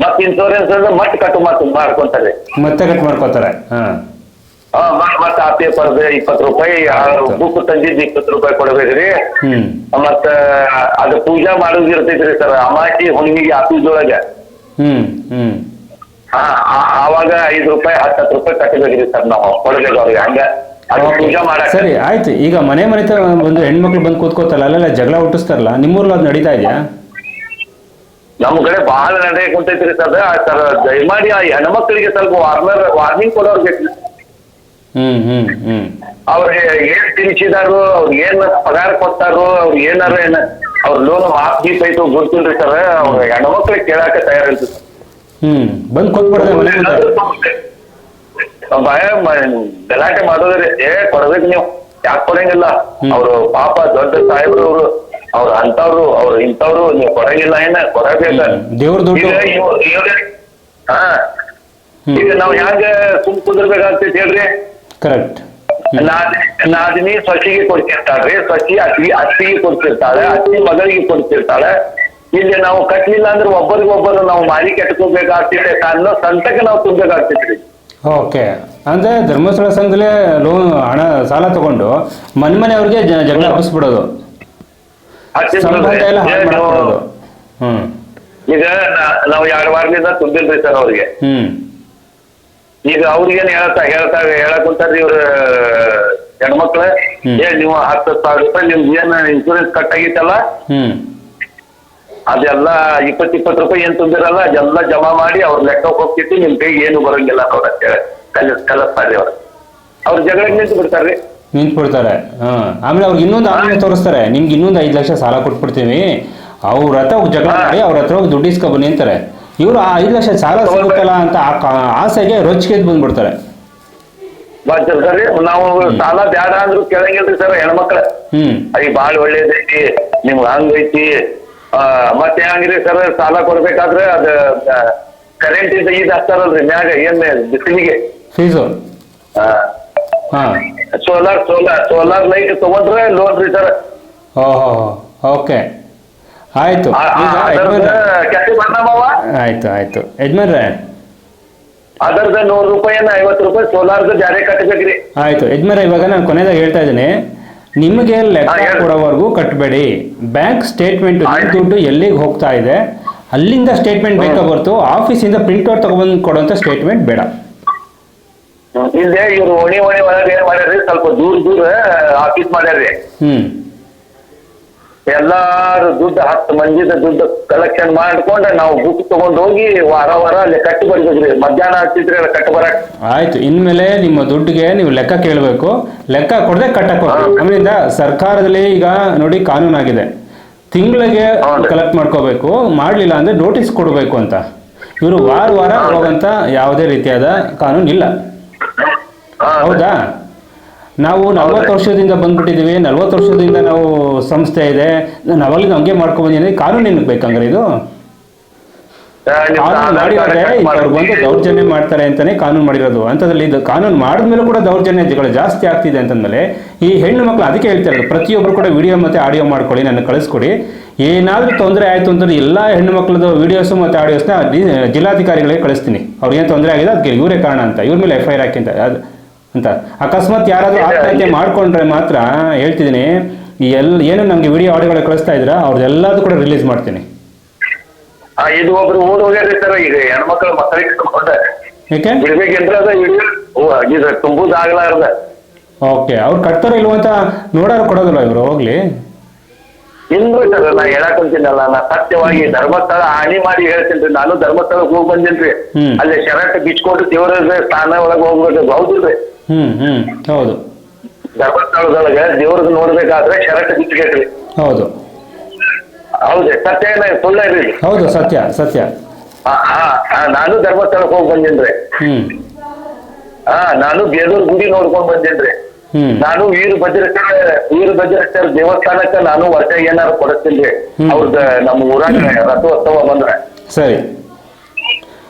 A: ಮತ್ತೆ ಇನ್ಶೂರೆನ್ಸ್ ಅಂದ್ರೆ ಮತ್ತೆ ಕಟ್ ಮಾಡ್ ಮಾಡ್ಕೊಂತಾರೆ.
B: ಮತ್ತೆ ಕಟ್ ಮಾಡ್ಕೊತಾರೆ. ಹಾಂ.
A: ಹಾ ಮತ್ ಮತ್ತೆ ಆ ಪೇಪರ್ ಇಪ್ಪತ್ತು ರೂಪಾಯಿ ಬುಕ್ ತಂದಿದ್ದು ಇಪ್ಪತ್ತು ರೂಪಾಯಿ ಕೊಡ್ಬೇಕ್ರಿ. ಮತ್ತ ಅದು ಪೂಜಾ ಮಾಡೋದು ಇರ್ತೈತ್ರಿ ಸರ್ ಅಮಾಸಿ ಹುಣ್ಣಿಗೆ ಆ
B: ಪೂಜೆ ಒಳಗ.
A: ಹ್ಮ್ ಆ- ಆವಾಗ ಐದು ರೂಪಾಯಿ ಹತ್ತು ಹತ್ತು ರೂಪಾಯಿ ಕಟ್ಟಬೇಕ್ರಿ ಸರ್ ನಾವು ಕೊಡಬೇಕು ಅವ್ರಿಗೆ ಹಂಗ
B: ಸರಿ ಆಯ್ತು. ಈಗ ಮನೆ ಮನೆ ತರ ಒಂದು ಹೆಣ್ಮಕ್ಳು ಬಂದು ಕೂತ್ಕೋತಲ್ಲ ಅಲ್ಲೆಲ್ಲ ಜಗಳ ಹುಟ್ಟಿಸ್ತಾರಲ್ಲ ನಿಮ್ಮೂರ್ಲ ಅದು ನಡೀತಾ ಇದೆಯಾ?
A: ನಮ್ ಕಡೆ ಬಹಳ ನಡೆಯ ಕುಂತೈತ್ರಿ ಸರ್. ಸರ್ ದಯಮಾಡಿ ಆ ಹೆಣ್ಮಕ್ಳಿಗೆ ಸ್ವಲ್ಪ ವಾರ್ನರ್ ವಾರ್ನಿಂಗ್ ಕೊಡೋರ್
B: ಹ್ಮ್ ಹ್ಮ್ ಹ್ಮ್.
A: ಅವ್ರಿಗೆ ಏನ್ ತಿನ್ಸಿದಾರು ಅವ್ರಿಗೆ ಏನ್ ಪಗಾರ ಕೊಡ್ತಾರೋ ಅವ್ರಿಗೆ ಏನಾರ ಏನ ಅವ್ರ ಲೋನ್ ಮಾಫ್ ಗೀಪ್ ಐತು ಗೊತ್ತಿಲ್ರಿ ಸರ್. ಅವ್ರ ಹೆಣ್ಮಕ್ಳಿಗೆ ಕೇಳಾಕ ತಯಾರಿಲ್ರಿ
B: ಹ್ಞೂ ಬಂದು ಮನೆ ಮುಂದೆ.
A: ಭಯ ಗಲಾಟೆ ಮಾಡೋದ್ರಿ. ಏ ಕೊಡ್ಬೇಕು ನೀವು. ಯಾಕೆ ಕೊಡಂಗಿಲ್ಲ?
B: ಹ್ಮ್.
A: ಅವ್ರು ಪಾಪ ದೊಡ್ಡ ಸಾಹೇಬ್ರು ಅವ್ರು ಅವ್ರು ಅಂತವ್ರು ಅವ್ರು ಇಂಥವ್ರು ನೀವು ಕೊಡಂಗಿಲ್ಲ ಏನ? ಕೊಡಬೇಕ.
B: ದೇವ್ರ ದುಡ್ಡು.
A: ಈಗ ಹಾ. ಈಗ ನಾವ್ ಹೆಂಗ ಸುಮ್ ಕುಂದಿರ್ಬೇಕಾಗ್ತೈತಿ ಹೇಳ್ರಿ?
B: ಕರೆಕ್ಟ್
A: ನಾದ್- ನಾದಿನಿ ಸೊಸಿಗೆ ಕೊಡ್ತಿರ್ತಾಳ್ರಿ. ಸೊಸಿ ಅತ್ತಿ ಅತ್ತಿಗೆ ಕೊಡ್ತಿರ್ತಾಳೆ ಅತ್ತಿ ಮಗಳಿಗೆ ಕೊಡ್ತಿರ್ತಾಳೆ. ಇಲ್ಲಿ ನಾವು ಕಟ್ಲಿಲ್ಲ ಅಂದ್ರೆ ಒಬ್ಬರಿಗೊಬ್ಬರು ನಾವು ಮಾರಿ ಕೆಟ್ಕೋಬೇಕಾಗ್ತಿದೆ ಅನ್ನೋ ಸಂತಕ್ಕೆ ನಾವು ತುಂಬಬೇಕಾಗ್ತಿದ್ರಿ
B: ಓಕೆ. ಅಂದ್ರೆ ಧರ್ಮಸ್ಥಳ ಸಂಘದಲ್ಲಿ ಲೋನ್ ಹಣ ಸಾಲ ತಗೊಂಡು ಮನೆ ಮನೆಯವ್ರಿಗೆ ಜ- ಜಗಳ ಹಬ್ಬಿಸ್ಬಿಡೋದು. ಸಂಬಂಧ ಎಲ್ಲ ಹಾಳು ಮಾಡ್ಬಿಡೋದು. ಹ್ಞೂ
A: ಈಗ ನಾವು ಎರಡು ವಾರದಿಂದ ತುಂಬಿಲ್ರಿ ಸರ್ ಅವ್ರಿಗೆ.
B: ಹ್ಮ್.
A: ಈಗ ಅವ್ರಿಗೇನ್ ಹೇಳ್ತಾ ಹೇಳ್ತಾ ಹೇಳಕ್ ಕುಂತಾರ್ರಿ ಇವ್ರ ಹೆಣ್ಮಕ್ಳ.
B: ಹ್ಮ್.
A: ಏ ನೀವು ಹತ್ತು ಸಾವಿರ ರೂಪಾಯಿ ನಿಮ್ದು ಏನ್ ಇನ್ಶೂರೆನ್ಸ್ ಕಟ್ ಆಗಿತ್ತಲ್ಲ
B: ಹ್ಞೂ
A: ಅದೆಲ್ಲ ಇಪ್ಪತ್ ಇಪ್ಪತ್ತು ರೂಪಾಯಿ ಏನ್ ತುಂಬಿರಲ್ಲ ಅದೆಲ್ಲ ಜಮಾ ಮಾಡಿ ಅವ್ರ ಲೆಕ್ಕಕ್ಕೆ ಹೋಗ್ತಿತ್ತು ನಿಮ್ ಕೈಗೆ ಏನು ಬರಂಗಿಲ್ಲ ಅವ್ರ ಕಲಸ್ ಕಲಸ್ತಾರೆ ಅವ್ರು. ಅವ್ರ ಜಗಳ ನಿಂತು ಬಿಡ್ತಾರ್ರಿ
B: ನಿಂತ್ಬಿಡ್ತಾರೆ. ಹಾಂ. ಆಮೇಲೆ ಅವ್ರಿಗೆ ಇನ್ನೊಂದು ಆಮೇಲೆ ತೋರಿಸ್ತಾರೆ. ನಿಮ್ಗೆ ಇನ್ನೊಂದು ಐದು ಲಕ್ಷ ಸಾಲ ಕೊಟ್ಬಿಡ್ತೀವಿ ಅವ್ರ ಹತ್ರ ಹೋಗಿ ಜಗಳ ಮಾಡಿ ಅವ್ರ ಹತ್ರ ಹೋಗಿ ದುಡ್ಡು ಇಸ್ಕೊಬನ್ನಿ ಅಂತಾರೆ. ಇವರು ಆ ಐದು ಲಕ್ಷ ಸಾಲ ಸಿಗುತ್ತಲ್ಲ ಅಂತ ಆಸೆಗೆ ರೊಚ್ಚಿಗೆ ಬಂದ್ಬಿಡ್ತಾರೆ.
A: ನಾವು ಸಾಲ ಬೇಡ ಅಂದ್ರು ಕೇಳಂಗಿಲ್ರಿ ಸರ್ ಹೆಣ್ಮಕ್ಳ. ಅಯ್ಯ ಬಾಳ್ ಒಳ್ಳೇದೈತಿ ನಿಮ್ಗೆ ಹಂಗೈತಿ ಮತ್ತೆ ಹಂಗ್ರಿ ಸರ್ ಸಾಲ ಕೊಡ್ಬೇಕಾದ್ರೆ ಅದ ಕರೆಂಟ್ ಇಂದ ಈದ್ ಹಾಕ್ತಾರಲ್ರಿ ಮ್ಯಾಗ ಏನ್ ಬಿಸಿಲಿಗೆ.
B: ಫೀಸು ಹಾಂ.
A: ಸೋಲಾರ್ ಸೋಲಾರ್ ಸೋಲಾರ್ ಲೈಟ್ ತಗೊಂಡ್ರೆ ಲೋನ್ ರೀ ಸರ್
B: ಓಹೋ ಓಕೆ. ಆಯಿತು. ಆಯ್ತು ಆಯಿತು. ಯಜಮಾನ್ರೆ
A: ಅದರ್ದ ನೂರು ರೂಪಾಯಿನ ಐವತ್ತು ರೂಪಾಯಿ ಸೋಲಾರ್ದು ಜಾರಿ ಕಟ್ಟಬೇಕ್ರಿ
B: ಆಯ್ತು. ಯಜಮಾನ್ರೆ ಇವಾಗ ನಾನು ಕೊನೆದಾಗ ಹೇಳ್ತಾ ಇದ್ದೀನಿ. ನಿಮಗೆ ಲೆಕ್ಕ. ಕೊಡೋವರೆಗೂ ಕಟ್ಟಬೇಡಿ ಬ್ಯಾಂಕ್ ಸ್ಟೇಟ್ಮೆಂಟ್. ದುಡ್ಡು ಎಲ್ಲಿಗೆ ಹೋಗ್ತಾ ಇದೆ ಅಲ್ಲಿಂದ ಸ್ಟೇಟ್ಮೆಂಟ್ ಬೇಕಾ ಬರ್ತು ಆಫೀಸಿಂದ ಪ್ರಿಂಟ್ಔಟ್ ತಗೊಬಂದು ಕೊಡುವಂತ ಸ್ಟೇಟ್ಮೆಂಟ್ ಬೇಡ.
A: ಇಲ್ಲದೆ ಇವರು ಓಣಿ ಓಣಿ ಒಳಗೆ ಏನ್ ಮಾಡ್ಯಾರ್ರಿ? ಸ್ವಲ್ಪ ದೂರ ದೂರ ಆಫೀಸ್ ಮಾಡ್ಯಾರ್ರಿ.
B: ಹ್ಞೂ
A: ಎಲ್ಲಾರು ದುಡ್ಡು ಹತ್ತು ಮಂದಿದ ದುಡ್ಡು ಕಲೆಕ್ಷನ್ ಮಾಡ್ಕೊಂಡು ನಾವು ಬುಕ್ ತಗೊಂಡ್ ಹೋಗಿ ವಾರ ವಾರ ಅಲ್ಲಿ ಕಟ್ಟಿ ಬರ್ಬೇಕ್ರಿ ಮಧ್ಯಾಹ್ನ ಅಲ್ಲಿ ಕಟ್ಟಿ ಬರಕ್.
B: ಆಯ್ತು. ಇನ್ಮೇಲೆ ನಿಮ್ಮ ದುಡ್ಡಿಗೆ ನೀವು ಲೆಕ್ಕ ಕೇಳಬೇಕು. ಲೆಕ್ಕ ಕೊಡದೆ ಕಟ್ಟಕ್ಕೆ ಹೋಗ್ಬೇಕು ಆಮೇಲಿಂದ ಸರ್ಕಾರದಲ್ಲಿ ಈಗ ನೋಡಿ ಕಾನೂನಾಗಿದೆ. ತಿಂಗಳಿಗೆ ಕಲೆಕ್ಟ್ ಮಾಡ್ಕೋಬೇಕು. ಮಾಡಲಿಲ್ಲ ಅಂದ್ರೆ ನೋಟಿಸ್ ಕೊಡಬೇಕು ಅಂತ. ಇವರು ವಾರ ವಾರ ಹೋಗಂತ ಯಾವುದೇ ರೀತಿಯಾದ ಕಾನೂನು ಇಲ್ಲ ಹೌದಾ? ನಾವು ನಲ್ವತ್ತು ವರ್ಷದಿಂದ ಬಂದ್ಬಿಟ್ಟಿದೀವಿ ನಲ್ವತ್ತು ವರ್ಷದಿಂದ ನಾವು ಸಂಸ್ಥೆ ಇದೆ. ನಾನು ಅವಾಗಲೂ ಹಂಗೆ ಮಾಡ್ಕೊಂಡ್ಬಂದಿದ್ದೀನಿ ಕಾನೂನು ಏನಕ್ಕೆ ಬೇಕಂದ್ರೆ ಇದು? ಕಾನೂನು ಬಂದು. ದೌರ್ಜನ್ಯ ಮಾಡ್ತಾರೆ ಅಂತಾನೆ ಕಾನೂನು ಮಾಡಿರೋದು. ಅಂತದ್ರಲ್ಲಿ ಇದು ಕಾನೂನು ಮಾಡಿದ್ಮೇಲೆ ಕೂಡ ದೌರ್ಜನ್ಯಗಳು ಜಾಸ್ತಿ ಆಗ್ತಿದೆ ಅಂತಂದ್ಮೇಲೆ ಈ ಹೆಣ್ಣು ಮಕ್ಕಳು ಅದಕ್ಕೆ ಹೇಳ್ತಾ ಇರೋದು ಪ್ರತಿಯೊಬ್ಬರು ಕೂಡ ವಿಡಿಯೋ ಮತ್ತೆ ಆಡಿಯೋ ಮಾಡ್ಕೊಳ್ಳಿ. ನನ್ನ ಕಳಿಸ್ಕೊಡಿ. ಏನಾದ್ರೂ ತೊಂದರೆ ಆಯ್ತು ಅಂತಂದ್ರೆ ಎಲ್ಲ ಹೆಣ್ಣು ಮಕ್ಕಳದು ವಿಡಿಯೋಸು ಮತ್ತೆ ಆಡಿಯೋಸ್ನ ಜಿಲ್ಲಾಧಿಕಾರಿಗಳಿಗೆ ಕಳಿಸ್ತೀನಿ. ಅವ್ರಿಗೆ ಏನು ತೊಂದರೆ ಆಗಿದೆ ಅದಕ್ಕೆ ಇವರೇ ಕಾರಣ ಅಂತ. ಇವ್ರ ಮೇಲೆ ಎಫ್ ಐ ಆರ್ ಹಾಕಿ ಅಂತ. ಅದು ಅಂತ. ಅಕಸ್ಮಾತ್ ಯಾರಾದರೂ ಆತ್ಮಹತ್ಯೆ ಮಾಡ್ಕೊಂಡ್ರೆ ಮಾತ್ರ ಹೇಳ್ತಿದ್ದೀನಿ ಈ ಎಲ್ಲ ಏನು ನಮಗೆ ವಿಡಿಯೋ ಆಡಿಯೋಗಳು ಕಳಿಸ್ತಾ ಇದ್ದೀರಾ ಅವ್ರದ್ದೆಲ್ಲದೂ ಕೂಡ ರಿಲೀಸ್ ಮಾಡ್ತೀನಿ.
A: ಇದು ಒಬ್ರು ಓಡ್ ಹೋಗ್ಯಾರ್ರಿ ಸರ್ ಈಗ ಹೆಣ್ಮಕ್ಳು ಮಕ್ಕಳಿಗೆ ಬಿಡ್ಬೇಕೇನ್ರಿ ಅದ ಇದು ತುಂಬುದಾಗ್ಲಾರ್ದ
B: ಓಕೆ ಅವ್ರು ಕಟ್ತಾರೋ ಇಲ್ವ ಅಂತ ನೋಡೋರು ಕೊಡೋದಿಲ್ಲ ಇವರು ಹೋಗ್ಲಿ.
A: ಇಲ್ರಿ ಸರ್ ನಾ ಹೇಳಕ್ ಕುಂತೀನಲ್ಲ ನಾ ಸತ್ಯವಾಗಿ ಧರ್ಮಸ್ಥಳ ಹಾನಿ ಮಾಡಿ ಹೇಳ್ತೀನಿ ನಾನು ಧರ್ಮಸ್ಥಳಕ್ಕೆ ಹೋಗಿ ಬಂದಿನ್ರಿ. ಅಲ್ಲಿ ಶರಟ್ ಬಿಚ್ಕೊಂಡು ದೇವರ ಸ್ಥಾನ ಒಳಗೆ ಹೋಗ್ಬೇಕು ಹೌದಿಲ್ರಿ?
B: ಹ್ಮ್ ಹ್ಮ್ ಹೌದು.
A: ಧರ್ಮಸ್ಥಳದೊಳಗೆ ದೇವ್ರದ್ ನೋಡ್ಬೇಕಾದ್ರೆ ಶರಟ್ ಬಿಚ್ಬೇಕ್ರಿ
B: ಹೌದು.
A: ಹೌದ್ರಿ ಸತ್ಯ ಏನ ಸುಳ್ಳ ರೀ
B: ಹೌದು ಸತ್ಯ ಸತ್ಯ.
A: ನಾನು ಧರ್ಮಸ್ಥಳಕ್ಕೆ ಹೋಗಿ ಬಂದಿನ್ರಿ.
B: ಹ್ಮ್.
A: ಆ ನಾನು ಬೇಲೂರ್ ಗುಡಿ ನೋಡ್ಕೊಂಡ್ ಬಂದಿನ್ರಿ. ನಾನು ವೀರಭದ್ರೇಶ್ವರ ವೀರಭದ್ರೇಶ್ವರ ದೇವಸ್ಥಾನಕ್ಕೆ ನಾನು ವರ್ಷ ಏನಾರು ಕೊಡಿಸ್ತೀನಿ ಅವ್ರದ ನಮ್ಮ ಊರಾಗ ರಥೋತ್ಸವ ಬಂದ್ರೆ.
B: ಸರಿ.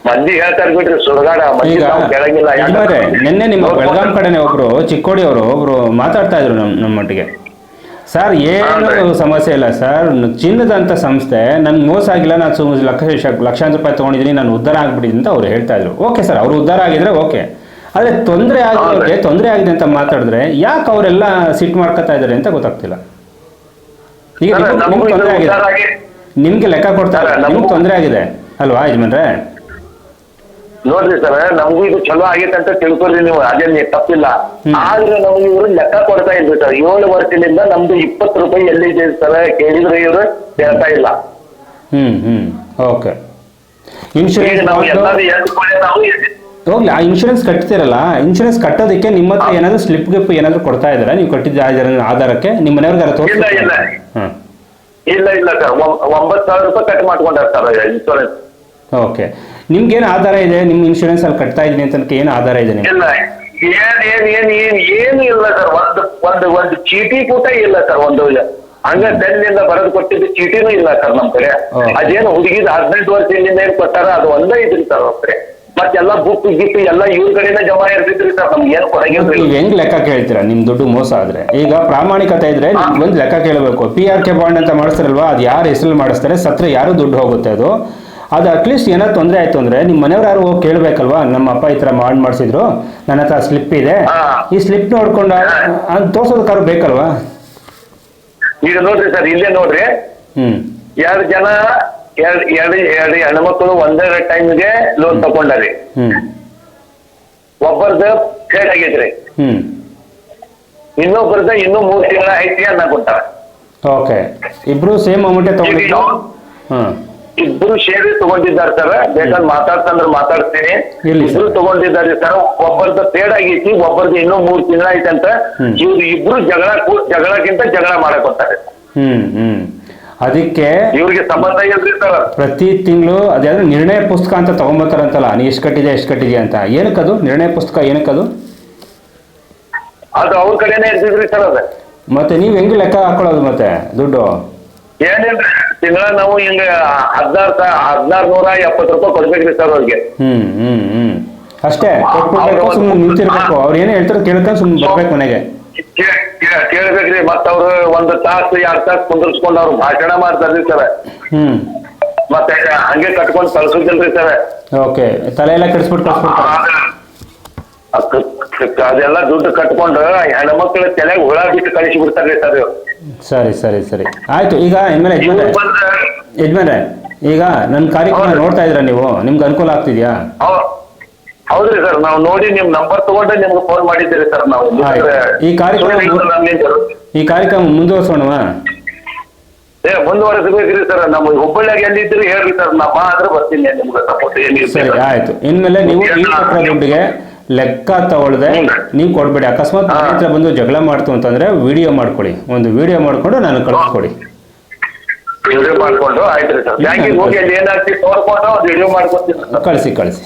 A: ಮಂದಿ ಹೇಳ್ತಾರ ಬಿಡ್ರಿ ಸುಡಗಾಡ ಮಂದಿ
B: ಈಗ
A: ನಾವು ಕೆಳಗಿಲ್ಲ
B: ಯಜಮಾನ್ರೆ ನಿನ್ನೆ ನಿಮ್ಮ ಬೆಳಗಾಂ ಕಡೆನೆ ಒಬ್ರು ಚಿಕ್ಕೋಡಿ ಅವರು ಒಬ್ರು ಮಾತಾಡ್ತಾ ಇದ್ರು ನಮ್ಮ ನಮ್ಮ ಮಟ್ಟಿಗೆ. ಸರ್ ಏನು ಸಮಸ್ಯೆ ಇಲ್ಲ ಸರ್ ಚಿನ್ನದಂತ ಸಂಸ್ಥೆ ನನ್ ಮೋಸ ಆಗಿಲ್ಲ ನಾನು ಸುಮ್ ಲಕ್ಷ ಲಕ್ಷಾಂತರ ರೂಪಾಯಿ ತೊಗೊಂಡಿದ್ದೀನಿ ನಾನು ಉದ್ಧಾರ ಆಗ್ಬಿಟ್ಟಿದ್ದೀನಿ ಅಂತ ಅವ್ರು ಹೇಳ್ತಾ ಇದ್ರು. ಓಕೆ ಸರ್ ಅವ್ರು ಉದ್ಧಾರ ಆಗಿದ್ರೆ ಓಕೆ ಆದ್ರೆ ತೊಂದರೆ
A: ಆಗಿದೆ.
B: ತೊಂದರೆ ಆಗಿದೆ ಅಂತ ಮಾತಾಡಿದ್ರೆ ಯಾಕೆ ಅವರೆಲ್ಲ ಸಿಟ್ ಮಾಡ್ಕೊತಾ ಇದ್ದಾರೆ ಅಂತ ಗೊತ್ತಾಗ್ತಿಲ್ಲ. ಈಗ
A: ಸರ್,
B: ನಿಮ್ಗೆ-
A: ನಮಗೂ
B: ನಿಮ್ಗೆ
A: ಇದು
B: ತೊಂದರೆ
A: ಉದ್ಧಾರ
B: ಆಗಿದೆ
A: ಆಗಿ
B: ನಿಮ್ಗೆ ಲೆಕ್ಕ ಕೊಡ್ತಾರೆ.
A: ಸರ್, ನಮಗೂ-
B: ನಿಮ್ಗೆ ತೊಂದರೆ ಆಗಿದೆ. ಅಲ್ವಾ ಯಜಮಾನ್ರೆ?
A: ನೋಡ್ರಿ ಸರ್ ನಮಗೂ ಇದು ಚಲೋ ಆಗೈತೆ ಅಂತ ತಿಳ್ಕೊಳ್ರಿ ನೀವು ಅದೇನ್ ತಪ್ಪಿಲ್ಲ. ಆದ್ರೆ ನಮ್ಗೆ ಇವರು ಲೆಕ್ಕ ಕೊಡ್ತಾ ಇದ್ರು ಸರ್. ಏಳು ವರ್ಷದಿಂದ ನಮ್ದು ಇಪ್ಪತ್ತು ರೂಪಾಯಿ ಎಲ್ಲಿದೆ ಸರ್ ಕೇಳಿದ್ರೆ ಇವರು ಹೇಳ್ತಾ ಇಲ್ಲ.
B: ಹ್ಮ್ ಹ್ಮ್. ಓಕೆ. ಇನ್ಶೂರೆನ್ಸ್ ಹೋಗ್ಲಿ ಆ ಇನ್ಶೂರೆನ್ಸ್ ಕಟ್ತಿರಲ್ಲ ಇನ್ಶೂರೆನ್ಸ್ ಕಟ್ಟೋದಕ್ಕೆ ನಿಮ್ಮ ಹತ್ರ ಏನಾದ್ರು ಸ್ಲಿಪ್ ಗಿಪ್ ಏನಾದ್ರು ಕೊಡ್ತಾ ಇದ್ದೀರಾ? ನೀವು ಕಟ್ಟಿದ್ದ ಆಧಾರ- ಆಧಾರಕ್ಕೆ ನಿಮ್ಮ ಮನೆಯವ್ರಿಗೆ ತೋರಿಸ
A: ಇಲ್ಲ, ಇಲ್ಲ. ಇಲ್ಲ ಇಲ್ಲ ಸರ್. ಒಂಬತ್ತು ಸಾವಿರ ರೂಪಾಯಿ ಕಟ್ ಮಾಡ್ಕೊಂಡಾರ ಸರ್ ಇನ್ಶೂರೆನ್ಸ್
B: ಓಕೆ. ನಿಮ್ಗೇನು ಆಧಾರ ಇದೆ? ನಿಮ್ಮ ಇನ್ಶೂರೆನ್ಸ್ ಅಲ್ಲಿ ಕಟ್ತಾ ಇದ್ದೀನಿ ಅಂತ ಏನು ಆಧಾರ ಇದೆ ನಿಮ್ಗೆ?
A: ಇಲ್ಲ ಏನ್ ಏನ್ ಏನ್ ಏನ್ ಏನು ಇಲ್ಲ ಸರ್. ಒಂದು ಒಂದು ಒಂದು ಚೀಟಿ ಕೂಟ ಇಲ್ಲ ಸರ್ ಒಂದು ಹಂಗ ಬೆನ್ನಿಂದ ಬರೆದು ಕೊಟ್ಟಿದ್ದು ಚೀಟಿನೂ ಇಲ್ಲ ಸರ್ ನಮ್ ಕಡೆ. ಅದೇನು ಹುಡುಗಿದ ಹದಿನೆಂಟು ವರ್ಷದಿಂದ ಏನ್ ಕೊಟ್ಟಾರ ಅದು ಒಂದೇ ಇದ್ರಿ ಸರ್ ಒಬ್ಬರೇ ಕಡೆ. ಮತ್ತೆಲ್ಲ ಬುಕ್ ಗಿಪ್ ಎಲ್ಲ ಇವ್ರ ಕಡೆನೇ ಜಮಾ ಇರ್ತಿದ್ರಿ ಸರ್ ನಮ್ಗೆ ಏನು ಕೊಡಗಿಲ್ರಿ
B: ನೀವು ಹೆಂಗ್ ಲೆಕ್ಕ ಕೇಳ್ತೀರಾ? ನಿಮ್ ದುಡ್ಡು ಮೋಸ ಆದ್ರೆ. ಈಗ ಪ್ರಾಮಾಣಿಕತೆ ಇದ್ರೆ
A: ಒಂದ್
B: ನೀವು ಒಂದು ಲೆಕ್ಕ ಕೇಳಬೇಕು. ಪಿ ಆರ್ ಕೆ ಬಾಂಡ್ ಅಂತ ಮಾಡಿಸ್ತಾರಲ್ವಾ ಅದು ಯಾರು ಹೆಸರು ಮಾಡಿಸ್ತಾರೆ? ಸತ್ರ ಯಾರು ದುಡ್ಡು ಹೋಗುತ್ತೆ ಅದು? ಅದು ಅಟ್ಲೀಸ್ಟ್ ಏನಾದ್ರು ತೊಂದರೆ ಆಯ್ತು ಅಂದ್ರೆ ನಿಮ್ಮ ಮನೆಯವ್ರು ಯಾರು ಹೋಗಿ ಕೇಳಬೇಕಲ್ವಾ? ನಮ್ಮ ಅಪ್ಪ ಈ ಥರ ಮಾಡಿ ಮಾಡಿಸಿದ್ರು. ನನ್ನ ಹತ್ರ ಸ್ಲಿಪ್ ಇದೆ. ಈ ಸ್ಲಿಪ್ ನೋಡ್ಕೊಂಡು ಅದು ತೋರ್ಸೋದಕ್ಕಾದ್ರು ಬೇಕಲ್ವಾ?
A: ಈಗ ನೋಡ್ರಿ ಸರ್ ಇಲ್ಲೇ ನೋಡ್ರಿ.
B: ಹ್ಮ್.
A: ಎರಡು ಜನ ಎರಡ್ ಎರಡು ಎರಡು ಹೆಣ್ಮಕ್ಳು ಒಂದೇ ಟೈಮ್ಗೆ ಲೋನ್ ತಗೊಂಡಾರಿ.
B: ಹ್ಮ್.
A: ಒಬ್ಬರ್ದ ಫೇಲ್ ಆಗೈತ್ರಿ
B: ಹ್ಮ್.
A: ಇನ್ನೊಬ್ಬರ್ದ ಇನ್ನೂ ಮೂರ್ ತಿಂಗಳ ಐತಿ ಅನ್ನ ಕೊಟ್ಟಾರ
B: ಓಕೆ ಇಬ್ರು ಸೇಮ್ ಅಮೌಂಟೇ ತಗೊಂಡಿದ್ದು?
A: ಈಗ
B: ಹಾಂ
A: ಇಬ್ರು ಸೇರಿ ತಗೊಂಡಿದ್ದಾರೆ ಸರ್ ಬೇಕಾದ್ರೆ ಮಾತಾಡ್ತಂದ್ರೆ ಮಾತಾಡ್ತೀನಿ. ಇಬ್ರು ತಗೊಂಡಿದ್ದಾರೆ ಸರ್ ಒಬ್ಬರದ ಪೇಡ್ ಆಗೈತಿ ಒಬ್ಬರದ್ದು ಇನ್ನೂ ಮೂರ್ ತಿಂಗಳ ಐತಂತ
B: ಅಂತ
A: ಇವ್ರು ಇಬ್ರು ಜಗಳ ಜಗಳಕ್ಕಿಂತ ಜಗಳ ಮಾಡಕೊತಾರೆ
B: ಹ್ಮ್ ಹ್ಮ್. ಅದಕ್ಕೆ
A: ಇವ್ರಿಗೆ ಸಂಬಂಧ ಇಲ್ರಿ ಸರ್
B: ಪ್ರತಿ ತಿಂಗಳು ಅದ್ಯಾವ್ದು ನಿರ್ಣಯ ಪುಸ್ತಕ ಅಂತ ತಗೊಂಬರ್ತಾರಂತಲ್ಲ ನೀ ಎಷ್ಟು ಕಟ್ಟಿದೆ ಎಷ್ಟು ಕಟ್ಟಿದೆ ಅಂತ. ಏನಕ್ಕದು? ನಿರ್ಣಯ ಪುಸ್ತಕ ಏನಕ್ಕದು?
A: ಅದು ಅವ್ರ ಕಡೆನೇ ಇರ್ತಿದ್ರಿ ಸರ್ ಅದ.
B: ಮತ್ತೆ ನೀವು ಹೆಂಗ್ ಲೆಕ್ಕ ಹಾಕೊಳ್ಳೋದು ಮತ್ತೆ ದುಡ್ಡು?
A: ಏನಿಲ್ರಿ? ತಿಂಗಳ ನಾವು ಹಿಂಗ ಹದಿನಾರು ಹದಿನಾರು ನೂರ ಎಪ್ಪತ್ತು ರೂಪಾಯಿ ಕೊಡ್ಬೇಕ್ರಿ ಸರ್ ಅವ್ರಿಗೆ.
B: ಹ್ಮ್ ಹ್ಮ್ ಹ್ಮ್. ಅಷ್ಟೇ ಕೊಟ್ಬಿಡ್ಬೇಕು ಸುಮ್ಮನೆ ನಿಂತಿರ್ಬೇಕು. ಅವ್ರು ಏನ್ ಹೇಳ್ತಾರೆ ಕೇಳ್ಕೊಂಡು ಸುಮ್ಮನೆ ಬರ್ಬೇಕು ಮನೆಗೆ.
A: ಕೇ- ಕೇ- ಕೇಳ್ಬೇಕ್ರಿ ಮತ್ತ ಅವ್ರು ಒಂದು ತಾಸು ಎರಡ್ ತಾಸು ಕುಂದರ್ಸ್ಕೊಂಡು ಅವ್ರು ಭಾಷಣ ಮಾಡ್ತಾರ್ರಿ ಸರ್.
B: ಹ್ಮ್.
A: ಮತ್ತೆ ಹಂಗೆ ಕಟ್ಕೊಂಡ್ ಕಳ್ಸುದಿಲ್ರಿ ಸರ್.
B: ಓಕೆ ತಲೆ ಎಲ್ಲ ಕೆಡಿಸ್ಬಿಟ್ಟು ಕಳ್ಸ್ಬಿಡ್ತಾರೆ.
A: ಅದೆಲ್ಲ ದುಡ್ಡು ಕಟ್ಕೊಂಡು ಹೆಣ್ಮಕ್ಳ ತಲೆಗೆ ಹುಳ ಬಿಟ್ಟು ಕಳಿಸಿ ಬಿಡ್ತಾರ್ರಿ ಸರ್.
B: ಸರಿ ಸರಿ ಸರಿ. ಆಯ್ತು ಈಗ ಇನ್ಮೇಲೆ ಯಜಮಾನ್ರೆ ಈಗ ನನ್ನ ಕಾರ್ಯಕ್ರಮ ನೋಡ್ತಾ ಇದ್ರ ನೀವು? ನಿಮ್ಗೆ ಅನುಕೂಲ ಆಗ್ತಿದ್ಯಾ?
A: ಹೌದ್ರಿ ಸರ್. ನಾವು ನೋಡಿ ನಿಮ್ ನಂಬರ್ ತಗೊಂಡೆ ನಿಮ್ಗೆ ಫೋನ್ ಮಾಡಿದ್ದೀರಿ ಸರ್ ನಾವು.
B: ಈ ಕಾರ್ಯಕ್ರಮ. ಈ ಕಾರ್ಯಕ್ರಮ ಮುಂದುವರ್ಸೋಣವಾ?
A: ಏ ಮುಂದುವರೆಸಬೇಕ್ರಿ ಸರ್. ನಮ್ಮ ಹುಬ್ಬಳ್ಳಿಯಾಗ ಎಲ್ಲಿದ್ರಿ ಹೇಳ್ರಿ ಸರ್. ನಮ್ಮ ಆದ್ರೆ ಬರ್ತೀನಿ ನಿಮ್ಗೆ ಸಪೋರ್ಟ್
B: ಸರಿ
A: ಏನಿರ್ತೀರ
B: ಆಯ್ತು. ಇನ್ಮೇಲೆ ನೀವು ಈ ದುಡ್ಡಿಗೆ ಲೆಕ್ಕ ತಗೊಳ್ದೆ. ನೀವು ಕೊಡ್ಬೇಡಿ. ಅಕಸ್ಮಾತ್ ನನ್ನ ಹತ್ರ ಬಂದು ಜಗಳ ಮಾಡ್ತು ಅಂತಂದ್ರೆ ವಿಡಿಯೋ ಮಾಡ್ಕೊಳ್ಳಿ. ಒಂದು ವಿಡಿಯೋ ಮಾಡ್ಕೊಂಡು ನಾನು ಕಳಿಸ್ಕೊಡಿ.
A: ವಿಡಿಯೋ ಮಾಡ್ಕೊಂಡು ಸರ್. ಬ್ಯಾಂಕಿಗೆ ಹೋಗಿ ಅಲ್ಲಿ ಏನಾಗ್ತಿ ನೋಡ್ಕೊಂಡು ವಿಡಿಯೋ ಮಾಡ್ಕೊತೀನಿ
B: ಕಳಿಸಿ ಕಳಿಸಿ.